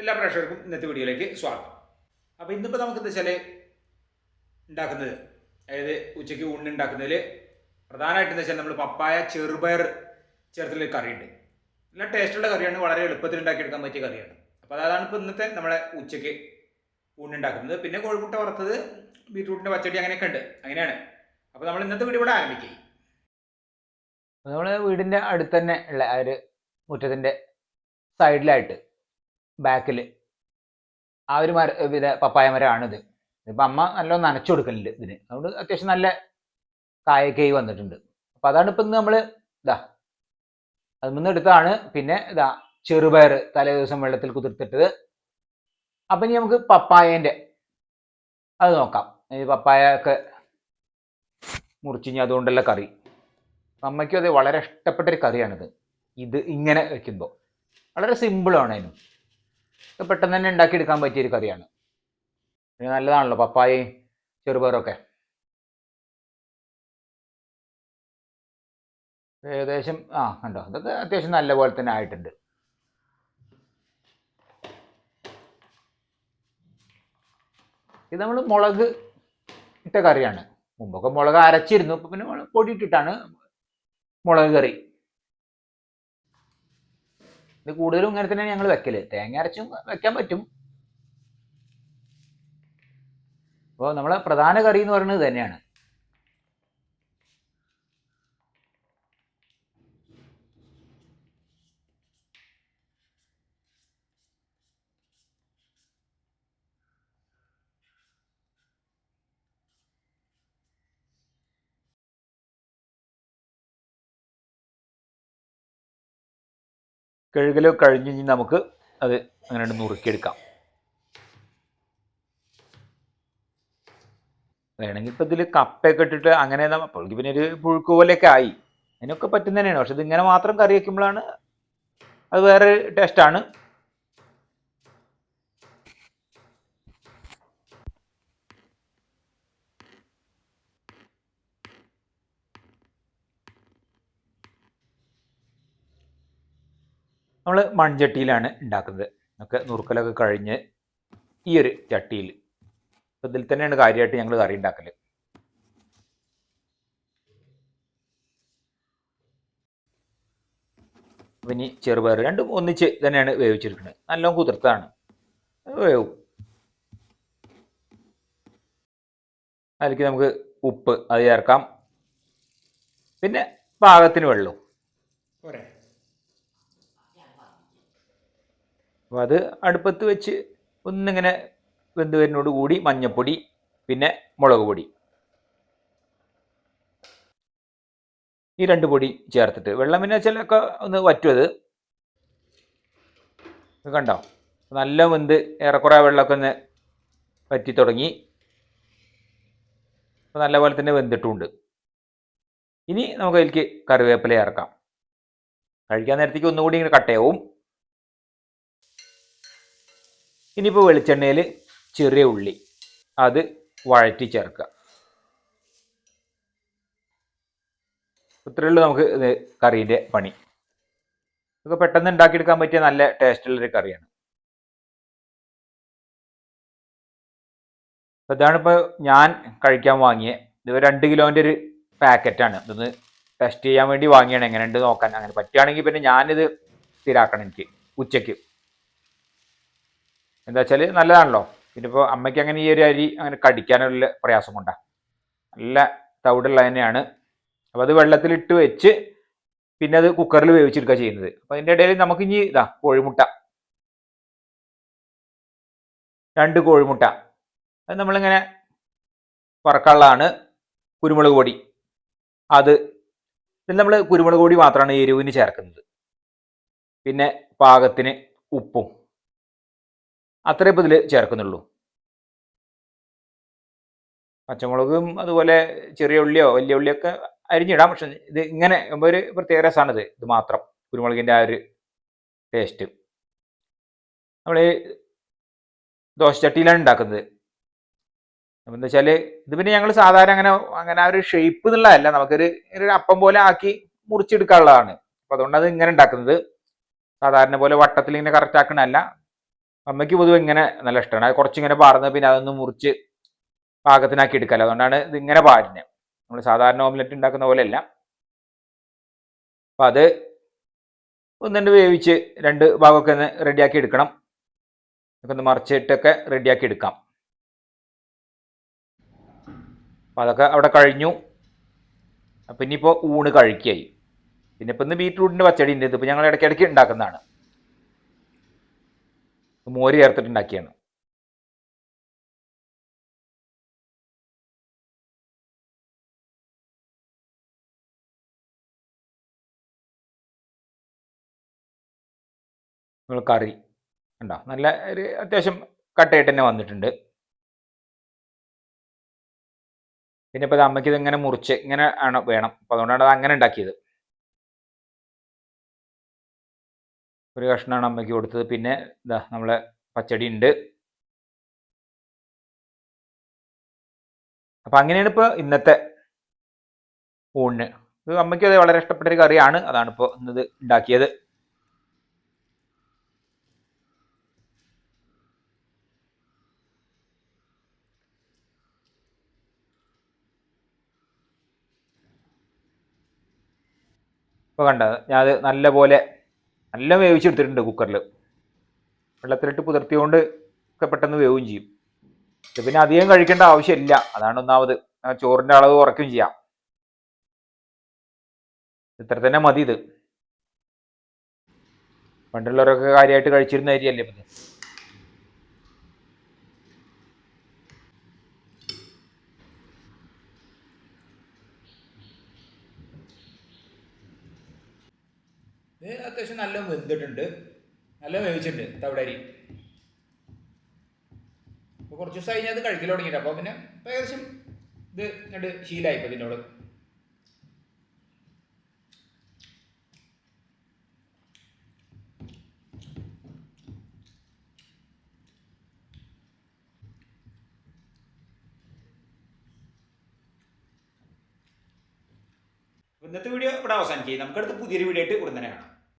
എല്ലാ പ്രേക്ഷകർക്കും ഇന്നത്തെ വീഡിയോയിലേക്ക് സ്വാഗതം. അപ്പോൾ ഇന്നിപ്പോൾ നമുക്ക് എന്താ വെച്ചാൽ ഉണ്ടാക്കുന്നത്? അതായത് ഉച്ചയ്ക്ക് ഊണ് ഉണ്ടാക്കുന്നതിൽ പ്രധാനമായിട്ട് എന്താ വെച്ചാൽ നമ്മൾ പപ്പായ ചെറുപയർ ചേർത്തുള്ള കറി കറിയുണ്ട്. നല്ല ടേസ്റ്റുള്ള കറിയാണ് വളരെ എളുപ്പത്തിൽ ഉണ്ടാക്കിയെടുക്കാൻ പറ്റിയ കറിയാണ്. അപ്പോൾ അതാണ് ഇപ്പോൾ ഇന്നത്തെ നമ്മളെ ഉച്ചയ്ക്ക് ഊണുണ്ടാക്കുന്നത് പിന്നെ കോഴിമുട്ട വറുത്തത് ബീറ്റ്റൂട്ടിന്റെ പച്ചടി അങ്ങനെയൊക്കെ ഉണ്ട്. അങ്ങനെയാണ്. അപ്പോൾ നമ്മൾ ഇന്നത്തെ വീഡിയോ ഇവിടെ ആരംഭിക്കും. നമ്മൾ വീടിന്റെ അടുത്ത് തന്നെ ഉള്ള ആ ഒരു മുറ്റത്തിന്റെ സൈഡിലായിട്ട് ബാക്കിൽ. ആ ഒരു മര ഇത് പപ്പായ മരമാണിത്. ഇപ്പം അമ്മ നല്ലോണം നനച്ചു കൊടുക്കലുണ്ട് ഇതിന്. അതുകൊണ്ട് അത്യാവശ്യം നല്ല കായൊക്കെ വന്നിട്ടുണ്ട്. അപ്പം അതാണ് ഇപ്പം ഇന്ന് നമ്മൾ ഇതാ അതിൽ നിന്ന് എടുത്താണ് പിന്നെ ഇതാ ചെറുപയർ തലേ ദിവസം വെള്ളത്തിൽ കുതിർത്തിട്ടത്. അപ്പം ഇനി നമുക്ക് പപ്പായേന്റെ അത് നോക്കാം. ഈ പപ്പായ ഒക്കെ മുറിച്ചിഞ്ഞ് അതുകൊണ്ടുള്ള കറി. അമ്മയ്ക്കും അത് വളരെ ഇഷ്ടപ്പെട്ടൊരു കറിയാണിത്. ഇത് ഇങ്ങനെ വെക്കുമ്പോൾ. വളരെ സിമ്പിളാണ് അതിനും. പെട്ടെന്ന് തന്നെ ഉണ്ടാക്കിയെടുക്കാൻ പറ്റിയ ഒരു കറിയാണ്. നല്ലതാണല്ലോ പപ്പായയും ചെറുപയറൊക്കെ. ഏകദേശം ആ കണ്ടോ അതൊക്കെ അത്യാവശ്യം നല്ല പോലെ തന്നെ ആയിട്ടുണ്ട്. ഇത് നമ്മൾ മുളക് ഇട്ട കറിയാണ്. മുമ്പൊക്കെ മുളക് അരച്ചിരുന്നു ഇപ്പം പിന്നെ പൊടിയിട്ടിട്ടാണ് മുളക് കറി. ഇത് കൂടുതലും ഇങ്ങനെ തന്നെയാണ് ഞങ്ങൾ വെക്കൽ. തേങ്ങ അരച്ചും വെക്കാൻ പറ്റും. അപ്പോൾ നമ്മളെ പ്രധാന കറി എന്ന് പറയുന്നത് തന്നെയാണ്. കഴുകലോ കഴിഞ്ഞ് ഇനി നമുക്ക് അത് അങ്ങനെ നുറുക്കിയെടുക്കാം. വേണമെങ്കിൽ ഇപ്പം ഇതിൽ കപ്പയൊക്കെ ഇട്ടിട്ട് അങ്ങനെ അപ്പോൾ പിന്നെ ഒരു പുഴുക്ക് പോലെയൊക്കെ ആയി. അതിനൊക്കെ പറ്റുന്നതന്നെയാണ്. പക്ഷെ ഇതിങ്ങനെ മാത്രം കറി വയ്ക്കുമ്പോഴാണ് അത് വേറെ ടേസ്റ്റാണ് നമ്മൾ മൺചട്ടിയിലാണ് ഉണ്ടാക്കുന്നത് ഒക്കെ നുറുക്കലൊക്കെ കഴിഞ്ഞ് ഈ ഒരു ചട്ടിയിൽ ഇതിൽ തന്നെയാണ് കാര്യമായിട്ട് ഞങ്ങൾ കറി ഉണ്ടാക്കൽ അപ്പം ഇനി ചെറുപയർ രണ്ടും ഒന്നിച്ച് തന്നെയാണ് വേവിച്ചെടുക്കുന്നത് നല്ലോണം കുതിർത്താണ്. വേവും. അതിലേക്ക് നമുക്ക് ഉപ്പ് അത് ചേർക്കാം. പിന്നെ പാകത്തിന് വെള്ളവും. അപ്പോൾ അത് അടുപ്പത്ത് വെച്ച് ഒന്നിങ്ങനെ വെന്ത് വരുന്നോട് കൂടി മഞ്ഞപ്പൊടി പിന്നെ മുളക് പൊടി. ഈ രണ്ട് പൊടി ചേർത്തിട്ട് വെള്ളം പിന്നെ ചിലൊക്കെ ഒന്ന് വറ്റും അത്. കണ്ടോ? നല്ല വെന്ത് ഏറെക്കുറെ വെള്ളമൊക്കെ ഒന്ന് വറ്റി തുടങ്ങി. അപ്പോൾ നല്ല പോലെ തന്നെ വെന്തിട്ടുമുണ്ട് ഇനി നമുക്ക് അതിലേക്ക് കറിവേപ്പില ചേർക്കാം. കഴിക്കാൻ നേരത്തേക്ക് ഒന്നുകൂടി ഇങ്ങനെ കട്ടയാവും ഇനിയിപ്പോൾ വെളിച്ചെണ്ണയിൽ ചെറിയ ഉള്ളി. അത് വഴറ്റി ചേർക്കുക. ഇത്രയുള്ളൂ നമുക്ക് കറീന്റെ പണി. ഇതൊക്കെ പെട്ടെന്ന് ഉണ്ടാക്കിയെടുക്കാൻ പറ്റിയ നല്ല ടേസ്റ്റുള്ളൊരു കറിയാണ്. ഇതാണിപ്പോൾ ഞാൻ കഴിക്കാൻ വാങ്ങിയ ഇത് രണ്ട് കിലോന്റെ ഒരു പാക്കറ്റാണ്. ഇതൊന്ന് ടെസ്റ്റ് ചെയ്യാൻ വേണ്ടി വാങ്ങിയാണ്. എങ്ങനെയുണ്ട് നോക്കാൻ അങ്ങനെ പറ്റുകയാണെങ്കിൽ പിന്നെ ഞാനിത് സ്ഥിരാക്കണം എനിക്ക് ഉച്ചയ്ക്ക്. എന്താ വെച്ചാൽ നല്ലതാണല്ലോ. പിന്നെ ഇപ്പോൾ അമ്മയ്ക്ക് അങ്ങനെ ഈ ഒരു അരി അങ്ങനെ കടിക്കാനുള്ള പ്രയാസം കൊണ്ടാണ് നല്ല തവിടുള്ള തന്നെയാണ്. അപ്പോൾ അത് വെള്ളത്തിലിട്ട് വെച്ച് പിന്നെ അത് കുക്കറിൽ വേവിച്ചെടുക്കുക ചെയ്യുന്നത്. അപ്പോൾ അതിന്റെ ഇടയിൽ നമുക്ക് ഇനി ഇതാ കോഴിമുട്ട. രണ്ട് കോഴിമുട്ട. അത് നമ്മളിങ്ങനെ വറക്കാനുള്ളതാണ് കുരുമുളക് പൊടി. അത് പിന്നെ നമ്മൾ കുരുമുളക് പൊടി മാത്രമാണ് എരിവിന് ചേർക്കുന്നത്. പിന്നെ പാകത്തിന് ഉപ്പും. അത്രേ ഇപ്പോൾ ഇതിൽ ചേർക്കുന്നുള്ളൂ. പച്ചമുളകും അതുപോലെ ചെറിയ ഉള്ളിയോ വലിയ ഉള്ളിയൊക്കെ അരിഞ്ഞിടാം. പക്ഷെ ഇത് ഇങ്ങനെ ഒരു പ്രത്യേക രസമാണിത് ഇത് മാത്രം കുരുമുളകിന്റെ ആ ഒരു ടേസ്റ്റ് നമ്മൾ ദോശ ചട്ടിയിലാണ് ഉണ്ടാക്കുന്നത് അപ്പം എന്താ വെച്ചാൽ ഇത് പിന്നെ ഞങ്ങൾ സാധാരണ അങ്ങനെ അങ്ങനെ ആ ഒരു ഷേപ്പ് എന്നുള്ളതല്ല നമുക്കൊരു ഒരു അപ്പം പോലെ ആക്കി മുറിച്ചെടുക്കാനുള്ളതാണ്. അപ്പം അതുകൊണ്ട് അത് ഇങ്ങനെ ഉണ്ടാക്കുന്നത് സാധാരണ പോലെ വട്ടത്തിൽ ഇങ്ങനെ കറക്റ്റ് ആക്കണമല്ല അമ്മയ്ക്ക് പൊതുവെ ഇങ്ങനെ നല്ല ഇഷ്ടമാണ് അത് കുറച്ചിങ്ങനെ പാർന്ന് പിന്നെ അതൊന്ന് മുറിച്ച് പാകത്തിനാക്കി എടുക്കല്ലോ അതുകൊണ്ടാണ് ഇങ്ങനെ പാരുന്നത് നമ്മൾ സാധാരണ ഓംലെറ്റ് ഉണ്ടാക്കുന്ന പോലെയല്ല. അപ്പം അത് ഒന്ന് രണ്ട് വേവിച്ച് രണ്ട് ഭാഗമൊക്കെ ഒന്ന് റെഡിയാക്കി എടുക്കണം. ഒക്കെ ഒന്ന് മറിച്ചിട്ടൊക്കെ റെഡിയാക്കി എടുക്കാം. അപ്പം അതൊക്കെ അവിടെ കഴിഞ്ഞു. അപ്പം ഇനിയിപ്പോൾ ഊണ് കഴിക്കായി. പിന്നെ ഇപ്പം ഇന്ന് ബീറ്റ്റൂട്ടിന്റെ പച്ചടി ഉണ്ട് ഇതിപ്പോൾ ഞങ്ങൾ ഇടയ്ക്കിടയ്ക്ക് ഉണ്ടാക്കുന്നതാണ്. മോര് ചേർത്തിട്ടുണ്ടാക്കിയാണ്. കറി ഉണ്ടോ നല്ല ഒരു അത്യാവശ്യം കട്ടയായിട്ട് തന്നെ വന്നിട്ടുണ്ട്. പിന്നെ ഇപ്പോൾ അമ്മയ്ക്ക് ഇത് ഇങ്ങനെ മുറിച്ച് ഇങ്ങനെ ആണ് വേണം. അപ്പോൾ അതുകൊണ്ടാണ് അത് അങ്ങനെ ഉണ്ടാക്കിയത്. ഒരു കഷ്ണമാണ് അമ്മയ്ക്ക് കൊടുത്തത്. പിന്നെ ഇതാ നമ്മളെ പച്ചടി ഉണ്ട്. അപ്പം അങ്ങനെയാണ് ഇപ്പോൾ ഇന്നത്തെ ഊണിന് ഇത് അമ്മയ്ക്ക് അത് വളരെ ഇഷ്ടപ്പെട്ട ഒരു കറിയാണ്. അതാണ് ഇപ്പോൾ ഇന്നത് ഉണ്ടാക്കിയത്. ഇപ്പോൾ കണ്ടത് ഞാൻ അത് നല്ല നല്ല വേവിച്ചെടുത്തിട്ടുണ്ട് കുക്കറിൽ വെള്ളത്തിലിട്ട് പുതിർത്തിയോണ്ട് ഒക്കെ പെട്ടെന്ന് വേവും ചെയ്യും. പിന്നെ അധികം കഴിക്കേണ്ട ആവശ്യമില്ല. അതാണ് ഒന്നാമത്. ചോറിന്റെ അളവ് കുറയ്ക്കുകയും ചെയ്യാം. ഇത്ര തന്നെ മതി ഇത്. പണ്ടുള്ളവരൊക്കെ കാര്യമായിട്ട് കഴിച്ചിരുന്ന അരിയല്ലേ ഇപ്പം അത്യാവശ്യം നല്ല വെന്തിട്ടുണ്ട്. നല്ല വേവിച്ചിട്ടുണ്ട് തവിടെ അരി അപ്പോൾ കുറച്ച് ദിവസം കഴിഞ്ഞാൽ അത് കഴിക്കൽ തുടങ്ങിയിട്ട്. അപ്പോൾ പിന്നെ ഏകദേശം ഇത് രണ്ട് ശീലമായി ഇപ്പം ഇതിനോട്. ഇന്നത്തെ വീഡിയോ ഇവിടെ അവസാനിക്കുകയും നമുക്കടുത്ത് പുതിയൊരു വീഡിയോ ആയിട്ട് ഉടൻ തന്നെ കാണാം.